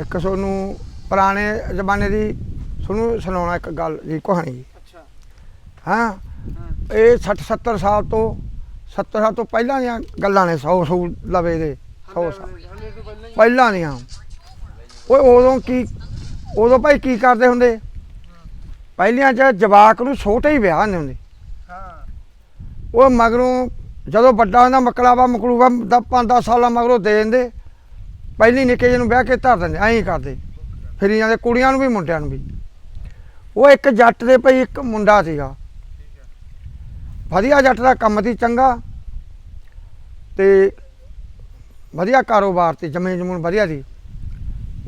ਇੱਕ ਤੁਹਾਨੂੰ ਪੁਰਾਣੇ ਜ਼ਮਾਨੇ ਦੀ ਤੁਹਾਨੂੰ ਸੁਣਾਉਣਾ ਇੱਕ ਗੱਲ ਜੀ ਕਹਾਣੀ ਜੀ। ਅੱਛਾ। ਹਾਂ? ਇਹ 60 70 ਸਾਲ ਤੋਂ 70 ਸਾਲ ਤੋਂ ਪਹਿਲਾਂ ਦੀਆਂ ਗੱਲਾਂ ਨੇ 100 100 ਲਵੇ ਦੇ 100 ਸਾਲ। ਪਹਿਲਾਂ ਦੀਆਂ। ਓਏ ਉਦੋਂ ਕੀ ਉਦੋਂ ਭਾਈ ਕੀ ਕਰਦੇ ਹੁੰਦੇ? ਪਹਿਲੀਆਂ ਚ ਜਵਾਕ ਨੂੰ ਛੋਟੇ ਹੀ ਵਿਆਹ ਹੁੰਦੇ ਹੁੰਦੇ। ਹਾਂ। ਉਹ ਮਗਰੋਂ ਜਦੋਂ ਵੱਡਾ ਹੁੰਦਾ ਮਕਲਾਵਾ ਮਕਲੂਵਾ ਦਾ 5-10 ਸਾਲਾਂ ਮਗਰੋਂ ਦੇ ਦਿੰਦੇ। ਪਹਿਲੀ ਨਿੱਕੇ ਜਿਹੇ ਨੂੰ ਵਿਆਹ ਕੇ ਧਰ ਦਿੰਦੇ, ਐਂ ਕਰਦੇ। ਫਿਰ ਇਹਨਾਂ ਦੇ ਕੁੜੀਆਂ ਨੂੰ ਵੀ, ਮੁੰਡਿਆਂ ਨੂੰ ਵੀ। ਉਹ ਇੱਕ ਜੱਟ ਦੇ ਭਈ ਇੱਕ ਮੁੰਡਾ ਸੀਗਾ। ਵਧੀਆ ਜੱਟ ਦਾ ਕੰਮ ਸੀ, ਚੰਗਾ। ਤੇ ਵਧੀਆ ਕਾਰੋਬਾਰ ਤੇ ਜ਼ਮੀਨ ਜਮੂਨ ਵਧੀਆ ਸੀ।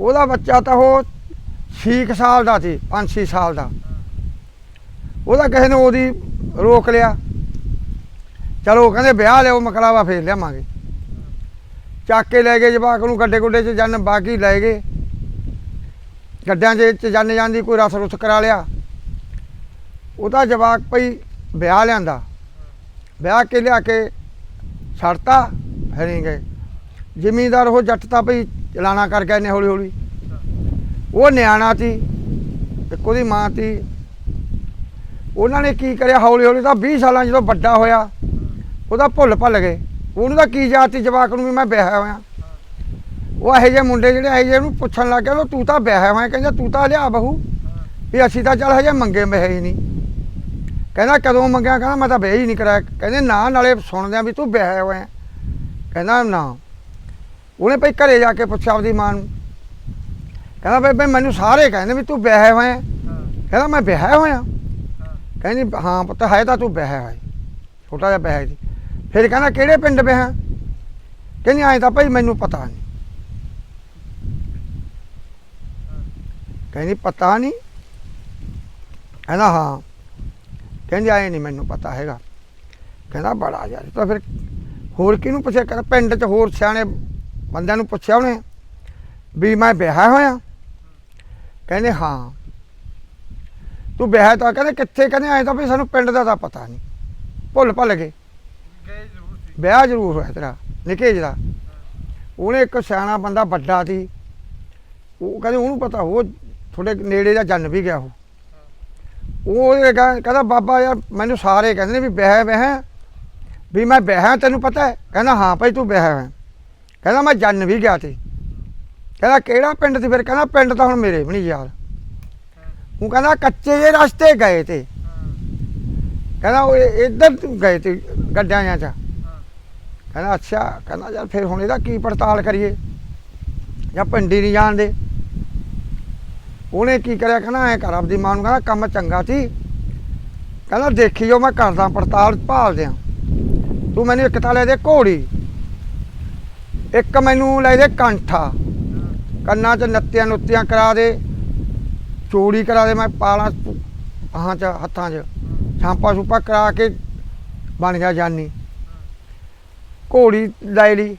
ਉਹਦਾ ਬੱਚਾ ਤਾਂ ਉਹ 6 ਸਾਲ ਦਾ ਸੀ 5-6 ਸਾਲ ਦਾ। ਉਹਦਾ ਕਿਸੇ ਨੇ ਉਹਦੀ ਰੋਕ ਲਿਆ। ਚਲੋ ਉਹ ਕਹਿੰਦੇ, ਵਿਆਹ ਲਿਓ ਮਕਲਾਵਾ ਫੇਰ ਲਿਆਵਾਂਗੇ। ਚੱਕ ਕੇ ਲੈ ਗਏ ਜਵਾਕ ਨੂੰ ਗੱਡੇ ਗੁੱਡੇ 'ਚ ਜਨ ਬਾਕੀ ਲੈ ਗਏ। ਗੱਡਿਆਂ 'ਚ ਜਨ ਜਾਂਦੀ ਕੋਈ ਰਸ ਰੁਸ ਕਰਾ ਲਿਆ। ਉਹਦਾ ਜਵਾਕ ਭਈ ਵਿਆਹ ਲਿਆਂਦਾ। ਵਿਆਹ ਕੇ ਲਿਆ ਕੇ ਛੱਡਤਾ, ਫਿਰ ਗਏ। ਜ਼ਿਮੀਂਦਾਰ ਉਹ ਜੱਟ ਤਾਂ ਭਈ ਚਲਾਣਾ ਕਰ ਗਏ ਨੇ ਹੌਲੀ ਹੌਲੀ ਉਹ ਨਿਆਣਾ ਸੀ, ਇੱਕ ਉਹਦੀ ਮਾਂ ਸੀ। ਉਹਨਾਂ ਨੇ ਕੀ ਕਰਿਆ? ਹੌਲੀ ਹੌਲੀ ਤਾਂ 20 ਸਾਲਾਂ ਜਦੋਂ ਵੱਡਾ ਹੋਇਆ, ਉਹਦਾ ਭੁੱਲ ਭੱਲ ਗਏ। ਉਹਨੂੰ ਤਾਂ ਕੀ ਜਾਤੀ ਜਵਾਕ ਨੂੰ ਵੀ ਮੈਂ ਵਿਆਹਿਆ ਹੋਇਆ। ਉਹ ਇਹੋ ਜਿਹੇ ਮੁੰਡੇ ਜਿਹੜੇ ਇਹੋ ਜਿਹੇ ਨੂੰ ਪੁੱਛਣ ਲੱਗ ਗਿਆ ਉਹ ਤੂੰ ਤਾਂ ਵਿਆਹਿਆ ਹੋਇਆ, ਕਹਿੰਦਾ ਤੂੰ ਤਾਂ ਲਿਆ ਬਹੂ, ਵੀ ਅਸੀਂ ਤਾਂ ਚੱਲ ਹਜੇ ਮੰਗੇ ਮੈਂ ਹੀ ਨਹੀਂ। ਕਹਿੰਦਾ ਕਦੋਂ ਮੰਗਿਆ? ਕਹਿੰਦਾ ਮੈਂ ਤਾਂ ਵਿਆਹ ਹੀ ਨਹੀਂ ਕਰਾਇਆ। ਕਹਿੰਦੇ ਨਾ, ਨਾਲੇ ਸੁਣਦੇ ਆ ਵੀ ਤੂੰ ਵਿਆਹਿਆ ਹੋਇਆ। ਕਹਿੰਦਾ ਨਾ। ਉਹਨੇ ਭਈ ਘਰੇ ਜਾ ਕੇ ਪੁੱਛਿਆ ਆਪਦੀ ਮਾਂ ਨੂੰ। ਕਹਿੰਦਾ ਬਈ ਬਈ ਮੈਨੂੰ ਸਾਰੇ ਕਹਿੰਦੇ ਵੀ ਤੂੰ ਵਿਆਹਿਆ ਹੋਇਆ। ਕਹਿੰਦਾ ਮੈਂ ਵਿਆਹਿਆ ਹੋਇਆ। ਕਹਿੰਦੀ, ਹਾਂ ਪੁੱਤ, ਹੈ ਤਾਂ ਤੂੰ ਵਿਆਹਿਆ ਹੋਇਆ। ਛੋਟਾ ਜਿਹਾ ਵਿਆਹਿਆ ਸੀ। ਫਿਰ ਕਹਿੰਦਾ, ਕਿਹੜੇ ਪਿੰਡ ਵਿਆਹ ਕਹਿੰਦੀ, ਐਂ ਤਾਂ ਭਾਈ ਮੈਨੂੰ ਪਤਾ ਨਹੀਂ। ਕਹਿੰਦੀ, ਪਤਾ ਨਹੀਂ? ਕਹਿੰਦਾ, ਹਾਂ। ਕਹਿੰਦੀ, ਐਂ ਨਹੀਂ ਮੈਨੂੰ ਪਤਾ ਹੈਗਾ। ਕਹਿੰਦਾ, ਬੜਾ ਯਾਰ ਤਾਂ ਫਿਰ ਹੋਰ ਕਿਹਨੂੰ ਪੁੱਛਿਆ? ਕਹਿੰਦਾ, ਪਿੰਡ 'ਚ ਹੋਰ ਸਿਆਣੇ ਬੰਦਿਆਂ ਨੂੰ ਪੁੱਛਿਆ ਉਹਨੇ ਵੀ ਮੈਂ ਵਿਆਹ ਹੋਇਆ। ਕਹਿੰਦੇ, ਹਾਂ। ਤੂੰ ਵਿਆਹ ਤਾਂ ਕਹਿੰਦੇ, ਕਿੱਥੇ? ਕਹਿੰਦੇ, ਐਂ ਤਾਂ ਵੀ ਸਾਨੂੰ ਪਿੰਡ ਦਾ ਤਾਂ ਪਤਾ ਨਹੀਂ। ਭੁੱਲ ਭੱਲ ਗਏ। ਵਿਆਹ ਜ਼ਰੂਰ ਹੋਇਆ ਤੇਰਾ, ਨਿੱਕੇ ਜਿਹਦਾ ਉਹਨੇ ਇੱਕ ਸਿਆਣਾ ਬੰਦਾ ਵੱਡਾ ਸੀ। ਉਹ ਕਹਿੰਦੇ ਉਹਨੂੰ ਪਤਾ, ਉਹ ਥੋੜੇ ਨੇੜੇ ਦਾ ਜੰਨ ਵੀ ਗਿਆ ਉਹ। ਉਹ ਕਹਿੰਦਾ, ਬਾਬਾ ਯਾਰ, ਮੈਨੂੰ ਸਾਰੇ ਕਹਿੰਦੇ ਨੇ ਵੀ ਬਹਿ ਬਹਿ ਵੀ ਮੈਂ ਬਹਿ ਤੈਨੂੰ ਪਤਾ ਹੈ? ਕਹਿੰਦਾ, ਹਾਂ ਭਾਈ, ਤੂੰ ਬਹਿ ਹੈ। ਕਹਿੰਦਾ, ਮੈਂ ਜੰਨ ਵੀ ਗਿਆ ਤੇ। ਕਹਿੰਦਾ, ਕਿਹੜਾ ਪਿੰਡ ਸੀ? ਫਿਰ ਕਹਿੰਦਾ, ਪਿੰਡ ਤਾਂ ਹੁਣ ਮੇਰੇ ਵੀ ਨਹੀਂ ਯਾਦ। ਉਹ ਕਹਿੰਦਾ, ਕੱਚੇ ਜਿਹੇ ਰਸਤੇ ਗਏ ਤੇ। ਕਹਿੰਦਾ, ਉਹ ਇੱਧਰ ਤੂੰ ਗਏ ਤੇ ਗੱਡਿਆਂ 'ਚ। ਕਹਿੰਦਾ, ਅੱਛਾ, ਕਹਿੰਦਾ ਯਾਰ ਫਿਰ ਹੁਣ ਇਹਦਾ ਕੀ ਪੜਤਾਲ ਕਰੀਏ? ਜਾਂ ਪਿੰਡੀ ਨਹੀਂ ਜਾਣਦੇ? ਉਹਨੇ ਕੀ ਕਰਿਆ, ਕਹਿੰਦਾ, ਐ ਕਰ, ਆਪਦੀ ਮਾਂ ਨੂੰ ਕਹਿੰਦਾ, ਕੰਮ ਚੰਗਾ ਸੀ। ਕਹਿੰਦਾ ਦੇਖੀ ਜੋ ਮੈਂ ਕਰਦਾ ਪੜਤਾਲ ਭਾਲ ਦਿਆਂ ਤੂੰ ਮੈਨੂੰ ਇੱਕ ਤਾਂ ਲੈ ਦੇ ਘੋੜੀ, ਇੱਕ ਮੈਨੂੰ ਲੈ ਦੇ ਕੰਠਾ। ਕੰਨਾਂ 'ਚ ਨੱਤੀਆਂ ਨੁੱਤੀਆਂ ਕਰਾ ਦੇ, ਚੋੜੀ ਕਰਾ ਦੇ, ਮੈਂ ਪਾਲਾਂ ਹਾਂ ਚ, ਹੱਥਾਂ 'ਚ ਛਾਂਪਾ ਛੂਪਾ ਕਰਾ ਕੇ ਬਣ ਗਿਆ ਜਾਨੀ। ਘੋੜੀ ਲੈ ਲਈ।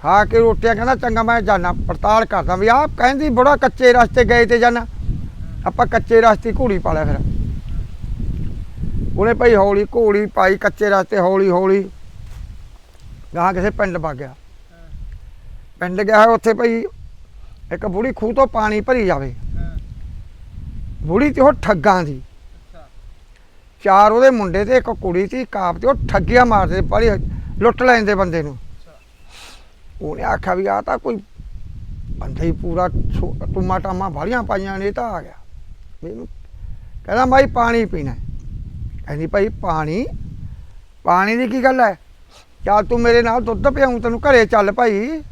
ਖਾ ਕੇ ਰੋਟੀਆਂ ਕਹਿੰਦਾ ਚੰਗਾ ਮੈਂ ਜਾਣਾ ਪੜਤਾਲ ਕਰਦਾ ਵੀ ਆਹ ਕਹਿੰਦੀ ਬੜਾ ਕੱਚੇ ਰਸਤੇ ਗਏ ਤੇ ਜਾਣਾ ਆਪਾਂ ਕੱਚੇ ਰਸਤੇ ਘੋੜੀ ਪਾ ਲਿਆ ਫਿਰ। ਉਹਨੇ ਭਾਈ ਹੌਲੀ ਘੋੜੀ ਪਾਈ ਕੱਚੇ ਰਸਤੇ ਹੌਲੀ ਹੌਲੀ। ਗਾਂ ਕਿਸੇ ਪਿੰਡ ਵਗ ਗਿਆ। ਪਿੰਡ ਗਿਆ ਉੱਥੇ ਭਾਈ ਇੱਕ ਬੁੜੀ ਖੂਹ ਤੋਂ ਪਾਣੀ ਭਰੀ ਜਾਵੇ। ਬੁੜੀ ਤੇ ਉਹ ਠੱਗਾਂ ਦੀ ਚਾਰ ਉਹਦੇ ਮੁੰਡੇ ਤੇ ਇੱਕ ਕੁੜੀ ਸੀ ਕਾਪ ਤੇ ਉਹ ਠੱਗੀਆਂ ਮਾਰਦੇ ਬੜੀ ਲੁੱਟ ਲੈਂਦੇ ਬੰਦੇ ਨੂੰ। ਉਹਨੇ ਆਖਿਆ ਵੀ ਆ ਤਾਂ ਕੋਈ ਬੰਦਾ ਹੀ ਪੂਰਾ ਛੋ- ਟੁੰਮਾ ਟਾਮਾ ਵਾਲੀਆਂ ਪਾਈਆਂ ਨੇ, ਇਹ ਤਾਂ ਆ ਗਿਆ। ਵੀ ਕਹਿੰਦਾ ਭਾਈ ਪਾਣੀ ਪੀਣਾ ਕਹਿੰਦੀ ਭਾਈ ਪਾਣੀ ਪਾਣੀ ਦੀ ਕੀ ਗੱਲ ਹੈ? ਚੱਲ ਤੂੰ ਮੇਰੇ ਨਾਲ ਦੁੱਧ ਪਿਆਉਂ, ਤੈਨੂੰ ਘਰੇ ਚੱਲ ਭਾਈ।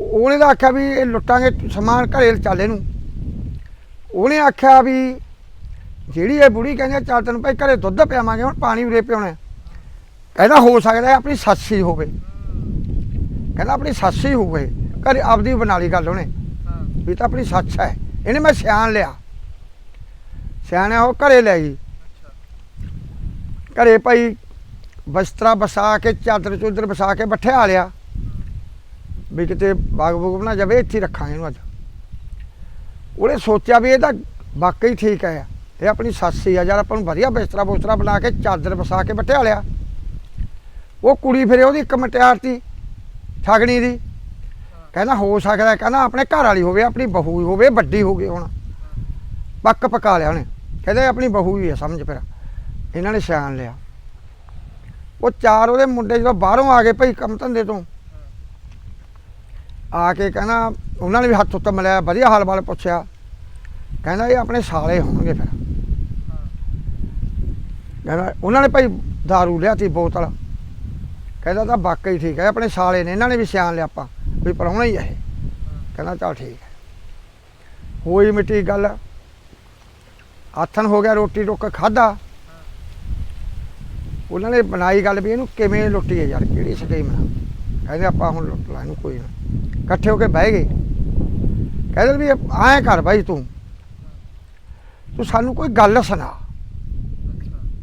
ਉਹਨੇ ਤਾਂ ਆਖਿਆ ਵੀ ਇਹ ਲੁੱਟਾਂਗੇ ਸਮਾਨ ਘਰੇ ਚੱਲ ਇਹਨੂੰ। ਉਹਨੇ ਆਖਿਆ ਵੀ ਜਿਹੜੀ ਇਹ ਬੁੜੀ ਕਹਿੰਦੀ ਚੱਲ ਤੈਨੂੰ ਭਾਈ ਘਰੇ ਦੁੱਧ ਪਿਆਵਾਂਗੇ, ਹੁਣ ਪਾਣੀ ਉਰੇ ਪਿਆਉਣਾ ਕਹਿੰਦਾ ਹੋ ਸਕਦਾ ਆਪਣੀ ਸੱਸ ਹੀ ਹੋਵੇ। ਕਹਿੰਦਾ ਆਪਣੀ ਸੱਸ ਹੀ ਹੋਵੇ। ਘਰੇ ਆਪਦੀ ਬਣਾ ਲਈ ਗੱਲ ਉਹਨੇ। ਵੀ ਤਾਂ ਆਪਣੀ ਸੱਸ ਹੈ। ਇਹਨੇ ਮੈਂ ਸਿਆਣ ਲਿਆ। ਸਿਆਣਿਆ ਉਹ ਘਰੇ ਲੈ ਗਈ ਘਰੇ ਭਾਈ ਬਸਤਰਾ ਬਸਾ ਕੇ, ਚਾਦਰ ਚੁੱਦਰ ਬਸਾ ਕੇ ਬੱਠਿਆ ਲਿਆ। ਵੀ ਕਿਤੇ ਬਾਗ ਬੂਗ ਬਣਾ ਜਾਵੇ, ਇੱਥੇ ਰੱਖਾਂ ਇਹਨੂੰ ਅੱਜ। ਉਹਨੇ ਸੋਚਿਆ ਵੀ ਇਹ ਤਾਂ ਵਾਕਈ ਠੀਕ ਹੈ। ਇਹ ਆਪਣੀ ਸੱਸ ਹੀ ਆ ਯਾਰ, ਆਪਾਂ ਨੂੰ ਵਧੀਆ ਬਿਸਤਰਾ ਬੁਸਤਰਾ ਬਣਾ ਕੇ, ਚਾਦਰ ਬਸਾ ਕੇ ਬੱਠਿਆ ਲਿਆ। ਉਹ ਕੁੜੀ ਫਿਰ ਉਹਦੀ ਇੱਕ ਮਟਿਆਰ ਸੀ ਠਗਣੀ ਦੀ। ਕਹਿੰਦਾ ਹੋ ਸਕਦਾ ਕਹਿੰਦਾ ਆਪਣੇ ਘਰ ਵਾਲੀ ਹੋਵੇ ਆਪਣੀ ਬਹੂ ਹੋਵੇ ਵੱਡੀ ਹੋ ਗਈ ਹੁਣ। ਪੱਕ ਪਕਾ ਲਿਆ ਉਹਨੇ। ਕਹਿੰਦੇ ਆਪਣੀ ਬਹੂ ਹੀ ਹੈ ਸਮਝ ਫਿਰ। ਇਹਨਾਂ ਨੇ ਸਿਆਣ ਲਿਆ। ਉਹ ਚਾਰ ਉਹਦੇ ਮੁੰਡੇ ਜਦੋਂ ਬਾਹਰੋਂ ਆ ਗਏ ਭਈ ਕੰਮ ਧੰਦੇ ਤੋਂ। ਆ ਕੇ ਕਹਿੰਦਾ ਉਹਨਾਂ ਨੇ ਵੀ ਹੱਥ ਉੱਤੇ ਮਿਲਿਆ ਵਧੀਆ ਹਾਲ ਵਾਲ ਪੁੱਛਿਆ। ਕਹਿੰਦਾ ਇਹ ਆਪਣੇ ਸਾਲੇ ਹੋਣਗੇ ਫਿਰ। ਕਹਿੰਦਾ ਉਹਨਾਂ ਨੇ ਭਾਈ दारू ਲਿਆਤੀ ਬੋਤਲ। ਕਹਿੰਦਾ ਤਾਂ ਵਾਕਈ ਠੀਕ ਹੈ, ਆਪਣੇ ਸਾਲੇ ਨੇ, ਇਹਨਾਂ ਨੇ ਵੀ ਸਿਆਣ ਲਿਆ ਆਪਾਂ, ਵੀ ਪਰਾਉਣਾ ਹੀ ਹੈ ਕਹਿੰਦਾ ਚੱਲ ਠੀਕ ਹੈ। ਹੋਈ ਮਿੱਟੀ ਗੱਲ, ਆਥਣ ਹੋ ਗਿਆ ਰੋਟੀ ਟੁੱਕ ਖਾਦਾ ਉਹਨਾਂ ਨੇ ਬਣਾਈ ਗੱਲ ਵੀ ਇਹਨੂੰ ਕਿਵੇਂ ਲੁੱਟੀ ਹੈ ਯਾਰ, ਕਿਹੜੀ ਸਕੀਮ ਨਾਲ। ਕਹਿੰਦੇ ਆਪਾਂ ਹੁਣ ਲੁੱਟ ਲਾ, ਇਹਨੂੰ ਕੋਈ ਨਾ। ਇਕੱਠੇ ਹੋ ਕੇ ਬਹਿ ਗਏ। ਕਹਿੰਦੇ ਵੀ ਐਂ ਕਰ ਬਾਈ ਤੂੰ। ਤੂੰ ਸਾਨੂੰ ਕੋਈ ਗੱਲ ਸੁਣਾ।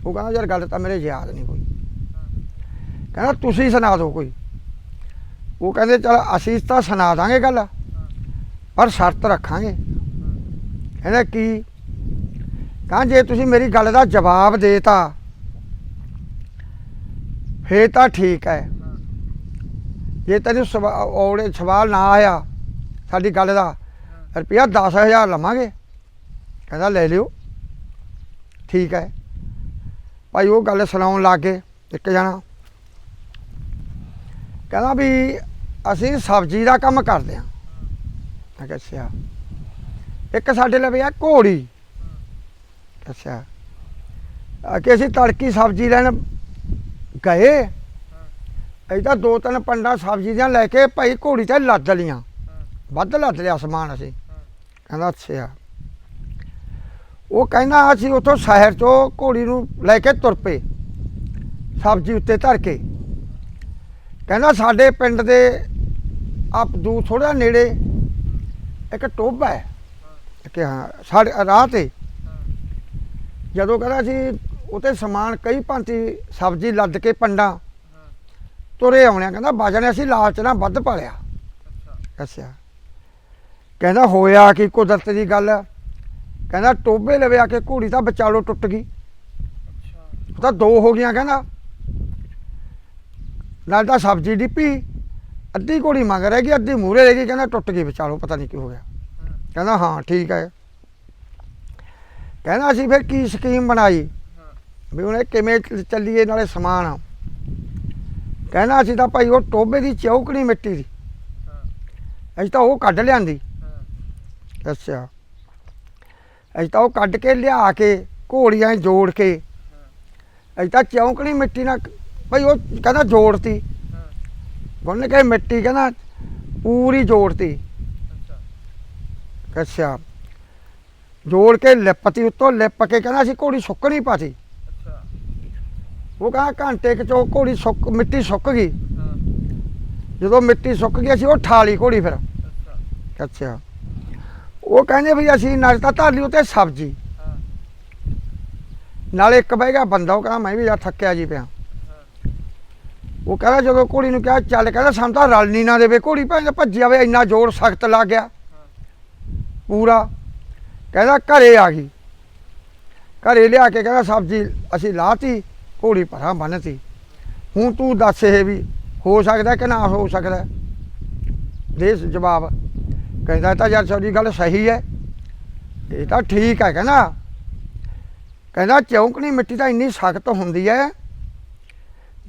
ਉਹ ਕਹਿੰਦਾ ਯਾਰ ਗੱਲ ਤਾਂ ਮੇਰੇ ਯਾਦ ਨਹੀਂ ਕੋਈ ਕਹਿੰਦਾ, ਤੁਸੀਂ ਸੁਣਾ ਦਿਓ ਕੋਈ। ਉਹ ਕਹਿੰਦੇ, ਚਲ ਅਸੀਂ ਤਾਂ ਸੁਣਾ ਦਾਂਗੇ ਗੱਲ, ਪਰ ਸ਼ਰਤ ਰੱਖਾਂਗੇ। ਕਹਿੰਦਾ, ਕੀ? ਕਹਾਂ ਜੇ ਤੁਸੀਂ ਮੇਰੀ ਗੱਲ ਦਾ ਜਵਾਬ ਦੇਤਾ ਫੇਰ ਤਾਂ ਠੀਕ ਹੈ। ਜੇ ਤੈਨੂੰ ਸਵਾ- ਔੜੇ ਸਵਾਲ ਨਾ ਆਇਆ ਸਾਡੀ ਗੱਲ ਦਾ, ਰੁਪਿਆ 10000 ਲਵਾਂਗੇ। ਕਹਿੰਦਾ, ਲੈ ਲਿਓ, ਠੀਕ ਹੈ। ਭਾਈ, ਉਹ ਗੱਲ ਸੁਣਾਉਣ ਲੱਗ ਗਏ ਇੱਕ ਜਣਾ। ਕਹਿੰਦਾ ਵੀ ਅਸੀਂ ਸਬਜ਼ੀ ਦਾ ਕੰਮ ਕਰਦੇ ਹਾਂ। ਮੈਂ ਕਿਹਾ, ਅੱਛਾ। ਇੱਕ ਸਾਡੇ ਲਵੇ ਆ ਘੋੜੀ। ਅੱਛਾ। ਕਿ ਅਸੀਂ ਤੜਕੀ ਸਬਜ਼ੀ ਲੈਣ ਗਏ, ਅਸੀਂ ਤਾਂ ਦੋ ਤਿੰਨ ਪੰਡਾ ਸਬਜ਼ੀ ਦੀਆਂ ਲੈ ਕੇ ਭਾਈ ਘੋੜੀ ਤੇ ਲੱਦ ਲੀਆਂ ਵੱਧ ਲੱਦ ਲਿਆ ਸਮਾਨ ਅਸੀਂ। ਕਹਿੰਦਾ, ਅੱਛਾ। ਉਹ ਕਹਿੰਦਾ, ਅਸੀਂ ਉਥੋਂ ਸ਼ਹਿਰ ਚੋਂ ਘੋੜੀ ਨੂੰ ਲੈ ਕੇ ਤੁਰ ਪਏ। ਸਬਜ਼ੀ ਉੱਤੇ ਧਰ ਕੇ। ਕਹਿੰਦਾ ਸਾਡੇ ਪਿੰਡ ਦੇ ਆਪ ਦੂ ਥੋੜਾ ਨੇੜੇ ਇੱਕ ਟੋਭਾ ਹੈ। ਕਿ ਹਾਂ ਸਾਡੇ ਰਾਹ ਤੇ। ਜਦੋਂ ਕਹਿੰਦਾ ਸੀ ਉਤੇ ਸਮਾਨ ਕਈ ਭਾਂਤੀ ਸਬਜ਼ੀ ਲੱਦ ਕੇ ਪੰਡਾ ਤੁਰੇ ਆਉਣਿਆ ਕਹਿੰਦਾ ਬਾਜਾ ਅਸੀਂ ਲਾਲਚ ਨਾਲ ਵੱਧ ਪਾਲਿਆ। ਅੱਛਾ। ਕਹਿੰਦਾ ਹੋਇਆ ਕਿ ਕੁਦਰਤ ਦੀ ਗੱਲ। ਕਹਿੰਦਾ ਟੋਬੇ ਲਵੇ ਆ ਕੇ ਘੋੜੀ ਤਾਂ ਵਿਚਾਲੋ ਟੁੱਟ ਗਈ। ਤਾਂ ਦੋ ਹੋ ਗਈਆਂ ਕਹਿੰਦਾ। ਨਾਲ ਤਾਂ ਸਬਜ਼ੀ ਡਿੱਪੀ, ਅੱਧੀ ਘੋੜੀ ਮੰਗ ਰਹਿ ਗਈ ਅੱਧੀ ਮੂਰੇ ਰਹਿ ਗਈ ਕਹਿੰਦਾ ਟੁੱਟ ਗਈ ਵਿਚਾਲੋ, ਪਤਾ ਨਹੀਂ ਕੀ ਹੋ ਗਿਆ। ਕਹਿੰਦਾ ਹਾਂ, ਠੀਕ ਹੈ। ਕਹਿੰਦਾ ਅਸੀਂ ਫਿਰ ਕੀ ਸਕੀਮ ਬਣਾਈ? ਵੀ ਉਹਨੇ ਕਿਵੇਂ ਚੱਲੀਏ ਨਾਲੇ ਸਮਾਨ ਕਹਿੰਦਾ ਅਸੀਂ ਤਾਂ ਭਾਈ ਉਹ ਟੋਬੇ ਦੀ ਚੌਕੜੀ ਮਿੱਟੀ ਦੀ, ਅਸੀਂ ਤਾਂ ਉਹ ਕੱਢ ਲਿਆਂਦੀ। ਅੱਛਾ। ਅਸੀਂ ਤਾਂ ਉਹ ਕੱਢ ਕੇ ਲਿਆ ਕੇ ਘੋੜੀਆਂ ਜੋੜ ਕੇ, ਅਸੀਂ ਤਾਂ ਚੌਂਕਣੀ ਮਿੱਟੀ ਨਾਲ ਭਾਈ ਉਹ ਕਹਿੰਦਾ ਜੋੜਤੀ ਉਹਨੇ ਕਹੇ ਮਿੱਟੀ ਕਹਿੰਦਾ ਪੂਰੀ ਜੋੜਤੀ ਅੱਛਾ। ਅੱਛਾ। ਜੋੜ ਕੇ ਲਿਪਤੀ ਉੱਤੋਂ ਲਿਪ ਕੇ ਕਹਿੰਦਾ ਅਸੀਂ ਘੋੜੀ ਸੁੱਕਣੀ ਪਾਤੀ। ਅੱਛਾ। ਉਹ ਕਹਿੰਦਾ ਘੰਟੇ ਕੁ ਚੋਂ ਘੋੜੀ ਸੁੱਕ ਮਿੱਟੀ ਸੁੱਕ ਗਈ। ਹਾਂ। ਜਦੋਂ ਮਿੱਟੀ ਸੁੱਕ ਗਈ ਅਸੀਂ ਉਹ ਠਾਲੀ ਘੋੜੀ ਫਿਰ। ਅੱਛਾ। ਅੱਛਾ। ਉਹ ਕਹਿੰਦੇ ਵੀ ਅਸੀਂ ਨਾਲ ਤਾਂ ਧਾਲੀ ਉਤੇ ਸਬਜ਼ੀ। ਹਾਂ। ਨਾਲੇ ਇੱਕ ਬਹਿ ਗਿਆ ਬੰਦਾ ਉਹ ਕਹਿੰਦਾ ਮੈਂ ਵੀ ਯਾਰ ਥੱਕਿਆ ਜੀ ਪਿਆ। ਉਹ ਕਹਿੰਦਾ ਜਦੋਂ ਘੋੜੀ ਨੂੰ ਕਿਹਾ ਚੱਲ, ਕਹਿੰਦਾ ਸਾਨੂੰ ਤਾਂ ਰਲ ਨਹੀਂ ਨਾ ਦੇਵੇ। ਘੋੜੀ ਭਾਵੇਂ ਭੱਜੀ ਜਾਵੇ ਇੰਨਾ ਜ਼ੋਰ ਸਖਤ ਲੱਗ ਗਿਆ। ਪੂਰਾ। ਕਹਿੰਦਾ ਘਰੇ ਆ ਗਈ। ਘਰੇ ਲਿਆ ਕੇ ਕਹਿੰਦਾ ਸਬਜ਼ੀ ਅਸੀਂ ਲਾਤੀ, ਘੋੜੀ ਪਰਾਂ ਬੰਨਤੀ। ਹੁਣ ਤੂੰ ਦੱਸ ਇਹ ਵੀ ਹੋ ਸਕਦਾ ਕਿ ਨਾ ਹੋ ਸਕਦਾ? ਦੇ ਜਵਾਬ। ਕਹਿੰਦਾ ਤਾਂ ਯਾਰ ਤੁਹਾਡੀ ਗੱਲ ਸਹੀ ਹੈ। ਇਹ ਤਾਂ ਠੀਕ ਹੈ ਕਹਿੰਦਾ। ਕਹਿੰਦਾ ਚੌਂਕਣੀ ਮਿੱਟੀ ਤਾਂ ਇੰਨੀ ਸਖਤ ਹੁੰਦੀ ਹੈ।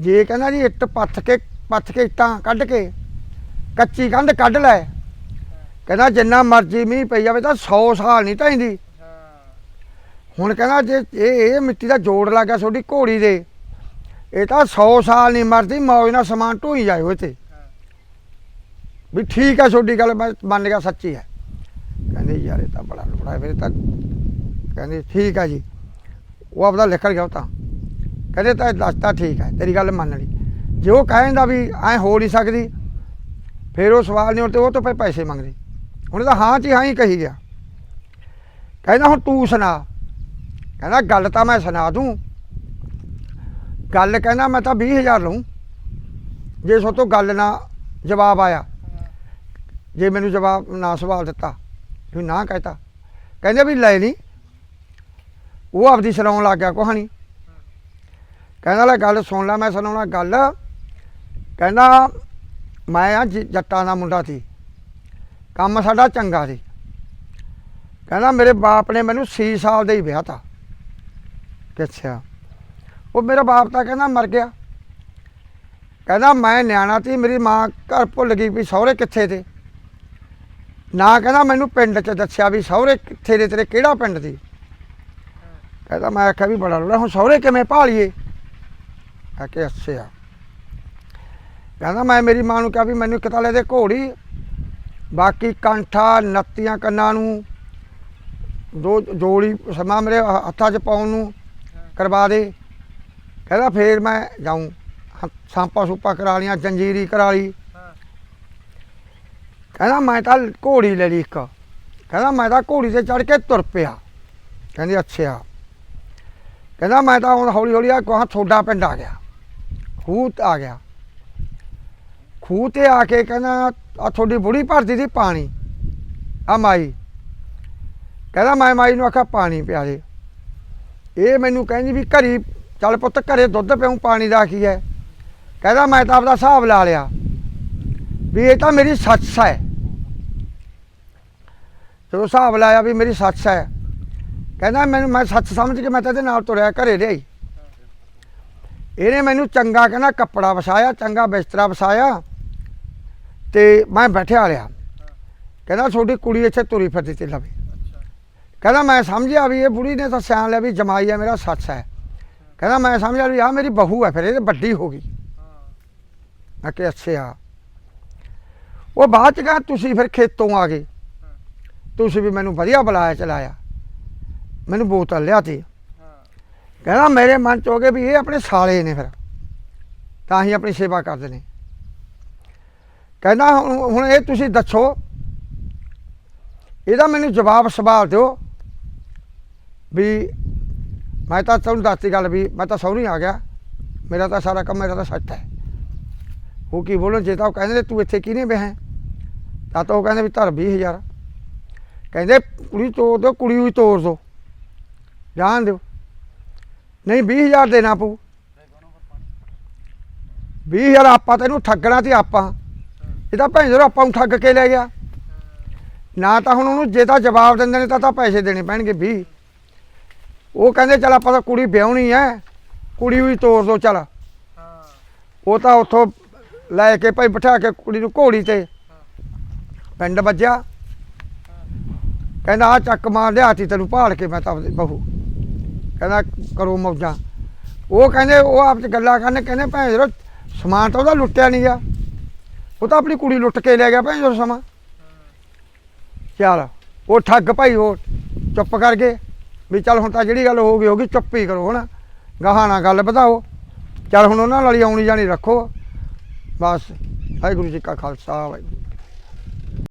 ਜੇ ਕਹਿੰਦਾ ਜੀ ਇੱਟ ਪੱਥ ਕੇ ਪੱਥ ਕੇ ਇੱਟਾਂ ਕੱਢ ਕੇ, ਕੱਚੀ ਕੰਧ ਕੱਢ ਲੈ। ਕਹਿੰਦਾ ਜਿੰਨਾ ਮਰਜ਼ੀ ਮੀਂਹ ਪਈ ਜਾਵੇ ਤਾਂ 100 ਸਾਲ ਨਹੀਂ ਢਾਈਂਦੀ ਹੁਣ ਕਹਿੰਦਾ ਜੇ ਇਹ ਇਹ ਮਿੱਟੀ ਦਾ ਜੋੜ ਲੱਗ ਗਿਆ ਤੁਹਾਡੀ ਘੋੜੀ ਦੇ, ਇਹ ਤਾਂ 100 ਸਾਲ ਨਹੀਂ ਮਰਦੀ, ਮੌਜ ਨਾਲ ਸਮਾਨ ਢੋਈ ਜਾਏ ਉਹ ਤੇ ਵੀ ਠੀਕ ਹੈ ਤੁਹਾਡੀ ਗੱਲ, ਮੈਂ ਮੰਨ ਗਿਆ ਸੱਚੀ ਹੈ। ਕਹਿੰਦੇ ਯਾਰ ਇਹ ਤਾਂ ਬੜਾ ਲੋੜਾ ਹੈ ਤਾਂ ਕਹਿੰਦੇ ਠੀਕ ਹੈ ਜੀ। ਉਹ ਆਪਦਾ ਲਿਖਣ ਗਿਆ ਉਹ ਤਾਂ। ਕਹਿੰਦੇ ਤਾਂ ਦੱਸਤਾ ਠੀਕ ਹੈ, ਤੇਰੀ ਗੱਲ ਮੰਨ ਲਈ। ਜੇ ਉਹ ਕਹਿੰਦਾ ਵੀ ਐ ਹੋ ਨਹੀਂ ਸਕਦੀ, ਫਿਰ ਉਹ ਸਵਾਲ ਨਹੀਂ ਉੱਤੇ ਉਹ ਤੋਂ ਫਿਰ ਪੈਸੇ ਮੰਗਦੇ। ਉਹਨੇ ਤਾਂ ਹਾਂ ਚ ਹਾਂ ਹੀ ਕਹੀ ਗਿਆ। ਕਹਿੰਦਾ ਹੁਣ ਤੂੰ ਸੁਣਾ। ਕਹਿੰਦਾ ਗੱਲ ਤਾਂ ਮੈਂ ਸੁਣਾ ਦੂੰ। ਗੱਲ ਕਹਿੰਦਾ ਮੈਂ ਤਾਂ 20000 ਲਊਂ। ਜੇ ਸੋ ਤੋਂ ਗੱਲ ਨਾ, ਜਵਾਬ ਆਇਆ। ਜੇ ਮੈਨੂੰ ਜਵਾਬ ਨਾ ਸਵਾਲ ਦਿੱਤਾ, ਵੀ ਨਾ ਕਹਿਤਾ। ਕਹਿੰਦੇ ਵੀ ਲੈ ਨਹੀਂ ਉਹ ਆਪਦੀ ਸੁਣਾਉਣ ਲੱਗ ਗਿਆ ਕਹਾਣੀ। ਕਹਿੰਦਾ ਲੈ ਗੱਲ ਸੁਣ ਲੈ, ਮੈਂ ਸੁਣਾਉਣਾ ਗੱਲ। ਕਹਿੰਦਾ ਮੈਂ ਆ ਜੱਟਾਂ ਦਾ ਮੁੰਡਾ ਸੀ। ਕੰਮ ਸਾਡਾ ਚੰਗਾ ਸੀ। ਕਹਿੰਦਾ ਮੇਰੇ ਬਾਪ ਨੇ ਮੈਨੂੰ 6 ਸਾਲ ਦੇ ਹੀ ਵਿਆਹ ਤਾ। ਕਿ ਅੱਛਾ। ਉਹ ਮੇਰਾ ਬਾਪ ਤਾਂ ਕਹਿੰਦਾ ਮਰ ਗਿਆ। ਕਹਿੰਦਾ ਮੈਂ ਨਿਆਣਾ ਤੀ ਮੇਰੀ ਮਾਂ ਘਰ ਭੁੱਲ ਗਈ ਵੀ ਸਹੁਰੇ ਕਿੱਥੇ ਤੇ। ਨਾ ਕਹਿੰਦਾ ਮੈਨੂੰ ਪਿੰਡ 'ਚ ਦੱਸਿਆ ਵੀ ਸਹੁਰੇ ਕਿੱਥੇ ਦੇ ਤੇਰੇ ਕਿਹੜਾ ਪਿੰਡ ਸੀ। ਕਹਿੰਦਾ ਮੈਂ ਆਖਿਆ ਵੀ ਬੜਾ ਲੋੜਾ ਹੁਣ ਸਹੁਰੇ ਕਿਵੇਂ ਭਾਲੀਏ? ਆ ਕਿ ਅੱਛਾ ਕਹਿੰਦਾ ਮੈਂ ਮੇਰੀ ਮਾਂ ਨੂੰ ਕਿਹਾ ਵੀ ਮੈਨੂੰ ਇੱਕ ਤਾਂ ਤਾਲੇ ਦੇ ਘੋੜੀ, ਬਾਕੀ ਕੰਠਾ, ਨੱਤੀਆਂ ਕੰਨਾਂ ਨੂੰ, ਦੋ ਜੋੜੀ ਸਮਾਂ ਮੇਰੇ ਹੱਥਾਂ 'ਚ ਪਾਉਣ ਨੂੰ ਕਰਵਾ ਦੇ। ਕਹਿੰਦਾ ਫੇਰ ਮੈਂ ਜਾਊਂ। ਹ- ਸਾਂਪਾ ਸੂਪਾ ਕਰਾ ਲੀਆਂ ਜੰਜੀਰੀ ਕਰਾ ਲਈ। ਕਹਿੰਦਾ ਮੈਂ ਤਾਂ ਘੋੜੀ ਲੈ ਲਈ ਇੱਕ। ਕਹਿੰਦਾ ਮੈਂ ਤਾਂ ਘੋੜੀ ਤੇ ਚੜ ਕੇ ਤੁਰ ਪਿਆ। ਕਹਿੰਦੇ ਅੱਛਾ ਕਹਿੰਦਾ ਮੈਂ ਤਾਂ ਹੁਣ ਹੌਲੀ ਹੌਲੀ ਆ ਕਹਾਂ ਥੋੜਾ ਪਿੰਡ ਆ ਗਿਆ। ਖੂਹ ਤੇ ਆ ਗਿਆ। ਖੂਹ ਤੇ ਆ ਕੇ ਕਹਿੰਦਾ ਆ ਤੁਹਾਡੀ ਬੁੜੀ ਭਰਦੀ ਸੀ ਪਾਣੀ। ਆ ਮਾਈ। ਕਹਿੰਦਾ, ਮੈਂ ਮਾਈ ਨੂੰ ਆਖਿਆ, ਪਾਣੀ ਪਿਆ ਦੇ। ਇਹ ਮੈਨੂੰ ਕਹਿੰਦੀ ਵੀ ਘਰੀ, ਚੱਲ ਪੁੱਤ, ਘਰੇ ਦੁੱਧ ਪਿਉਂ ਪਾਣੀ ਦਾ ਕੀ ਹੈ? ਕਹਿੰਦਾ, ਮੈਂ ਤਾਂ ਆਪਦਾ ਹਿਸਾਬ ਲਾ ਲਿਆ ਵੀ ਇਹ ਤਾਂ ਮੇਰੀ ਸੱਸ ਹੈ। ਜਦੋਂ ਹਿਸਾਬ ਲਾਇਆ ਵੀ ਮੇਰੀ ਸੱਸ ਹੈ, ਕਹਿੰਦਾ, ਮੈਨੂੰ, ਮੈਂ ਸੱਚ ਸਮਝ ਕੇ ਮੈਂ ਤਾਂ ਇਹਦੇ ਨਾਲ ਤੁਰਿਆ ਘਰੇ ਲਿਆਈ। ਇਹਨੇ ਮੈਨੂੰ ਚੰਗਾ ਕਹਿੰਦਾ, ਕੱਪੜਾ ਵਸਾਇਆ, ਚੰਗਾ ਬਿਸਤਰਾ ਵਸਾਇਆ ਤੇ ਮੈਂ ਬੈਠਿਆ ਰਿਹਾ। ਕਹਿੰਦਾ, ਤੁਹਾਡੀ ਕੁੜੀ ਇੱਥੇ ਤੁਰੀ ਫਿਰਦੀ ਤੇ ਲਵੇ। ਕਹਿੰਦਾ, ਮੈਂ ਸਮਝਿਆ ਵੀ ਇਹ ਬੁੜੀ ਨੇ ਤਾਂ ਸਿਆਣ ਲਿਆ ਵੀ ਜਮਾਈ ਹੈ ਮੇਰਾ ਸੱਸ ਹੈ। ਕਹਿੰਦਾ, ਮੈਂ ਸਮਝਿਆ ਵੀ ਆ ਮੇਰੀ ਬਹੂ ਹੈ, ਫਿਰ ਇਹ ਵੱਡੀ ਹੋ ਗਈ। ਮੈਂ ਕਿਹਾ, ਅੱਛਾ। ਉਹ ਬਾਅਦ ਚ ਕਹਾ, ਤੁਸੀਂ ਫਿਰ ਖੇਤੋਂ ਆ ਗਏ। ਤੁਸੀਂ ਵੀ ਮੈਨੂੰ ਵਧੀਆ ਬੁਲਾਇਆ, ਚਲਾਇਆ। ਮੈਨੂੰ ਬੋਤਲ ਲਿਆਤੀ। ਹਾਂ ਕਹਿੰਦਾ ਮੇਰੇ ਮਨ ਚ ਹੋ ਗਿਆ ਵੀ ਇਹ ਆਪਣੇ ਸਾਲੇ ਨੇ ਫਿਰ। ਤਾਂ ਹੀ ਆਪਣੀ ਸੇਵਾ ਕਰਦੇ ਨੇ। ਕਹਿੰਦਾ ਹੁਣ ਹੁਣ ਇਹ ਤੁਸੀਂ ਦੱਸੋ, ਇਹਦਾ ਮੈਨੂੰ ਜਵਾਬ ਸਵਾਲ ਦਿਓ ਵੀ ਮੈਂ ਤਾਂ ਤੁਹਾਨੂੰ ਦੱਸਤੀ ਗੱਲ ਵੀ ਮੈਂ ਤਾਂ ਸਹੁਰੀ ਆ ਗਿਆ। ਮੇਰਾ ਤਾਂ ਸਾਰਾ ਕੰਮ ਮੇਰਾ ਤਾਂ ਸੱਚ ਹੈ। ਉਹ ਕੀ ਬੋਲਣ, ਜੇ ਤਾਂ ਉਹ ਕਹਿੰਦੇ ਨੇ ਤੂੰ ਇੱਥੇ ਕਿਹਨੇ ਬਿਹਾ ਤਾਂ ਤਾਂ ਉਹ ਕਹਿੰਦੇ ਵੀ ਧਰ 20000 ਕਹਿੰਦੇ ਕੁੜੀ ਤੋੜ ਦਿਓ, ਕੁੜੀ ਵੀ ਤੋੜ ਦਿਓ। ਜਾਣ ਦਿਓ। ਨਹੀਂ 20000 ਦੇਣਾ ਪਊ। 20000 ਆਪਾਂ ਤੈਨੂੰ ਠੱਗਣਾ ਤੇ ਆਪਾਂ। ਇਹ ਤਾਂ ਭੈਣ ਜਦੋਂ ਆਪਾਂ ਨੂੰ ਠੱਗ ਕੇ ਲੈ ਗਿਆ। ਨਾ ਤਾਂ ਹੁਣ ਉਹਨੂੰ ਜੇ ਤਾਂ ਜਵਾਬ ਦਿੰਦੇ ਨੇ ਤਾਂ ਤਾਂ ਪੈਸੇ ਦੇਣੇ ਪੈਣਗੇ 20 ਉਹ ਕਹਿੰਦੇ, ਚਲ ਆਪਾਂ ਤਾਂ ਕੁੜੀ ਵਿਆਹਣੀ ਐ। ਕੁੜੀ ਵੀ ਤੋਰ ਦੋ, ਚਲ। ਉਹ ਤਾਂ ਉੱਥੋਂ ਲੈ ਕੇ ਭਾਈ ਬਿਠਾ ਕੇ ਕੁੜੀ ਨੂੰ ਘੋੜੀ ਤੇ। ਪਿੰਡ ਵੱਜਿਆ। ਕਹਿੰਦਾ ਆ ਚੱਕ ਮਾਰ ਲਿਆਤੀ ਤੈਨੂੰ ਭਾਲ ਕੇ ਮੈਂ ਤਾਂ ਬਹੂ। ਕਹਿੰਦਾ ਕਰੋ ਮੌਜਾਂ। ਉਹ ਕਹਿੰਦੇ, ਉਹ ਆਪ ਚ ਗੱਲਾਂ ਕਰਨ, ਕਹਿੰਦੇ ਭੈਣ ਜਦੋਂ ਸਮਾਨ ਤਾਂ ਉਹਦਾ ਲੁੱਟਿਆ ਨਹੀਂ ਗਿਆ। ਉਹ ਤਾਂ ਆਪਣੀ ਕੁੜੀ ਲੁੱਟ ਕੇ ਲੈ ਗਿਆ ਭੈਣ ਜਦੋਂ ਸਮਾਂ। ਚੱਲ, ਉਹ ਠੱਗ ਭਾਈ, ਉਹ ਚੁੱਪ ਕਰ ਗਏ। ਵੀ ਚੱਲ ਹੁਣ ਤਾਂ ਜਿਹੜੀ ਗੱਲ ਹੋ ਗਈ ਹੋ ਗਈ, ਚੁੱਪ ਹੀ ਕਰੋ ਹਣਾ। ਗਾਹਾਂ ਨਾ ਗੱਲ ਵਧਾਓ। ਚੱਲ ਹੁਣ ਉਹਨਾਂ ਨਾਲ ਹੀ ਆਉਣੀ ਜਾਣੀ ਰੱਖੋ। ਬਸ, ਵਾਹਿਗੁਰੂ ਜੀ ਕਾ ਖਾਲਸਾ, ਵਾਹਿਗੁਰੂ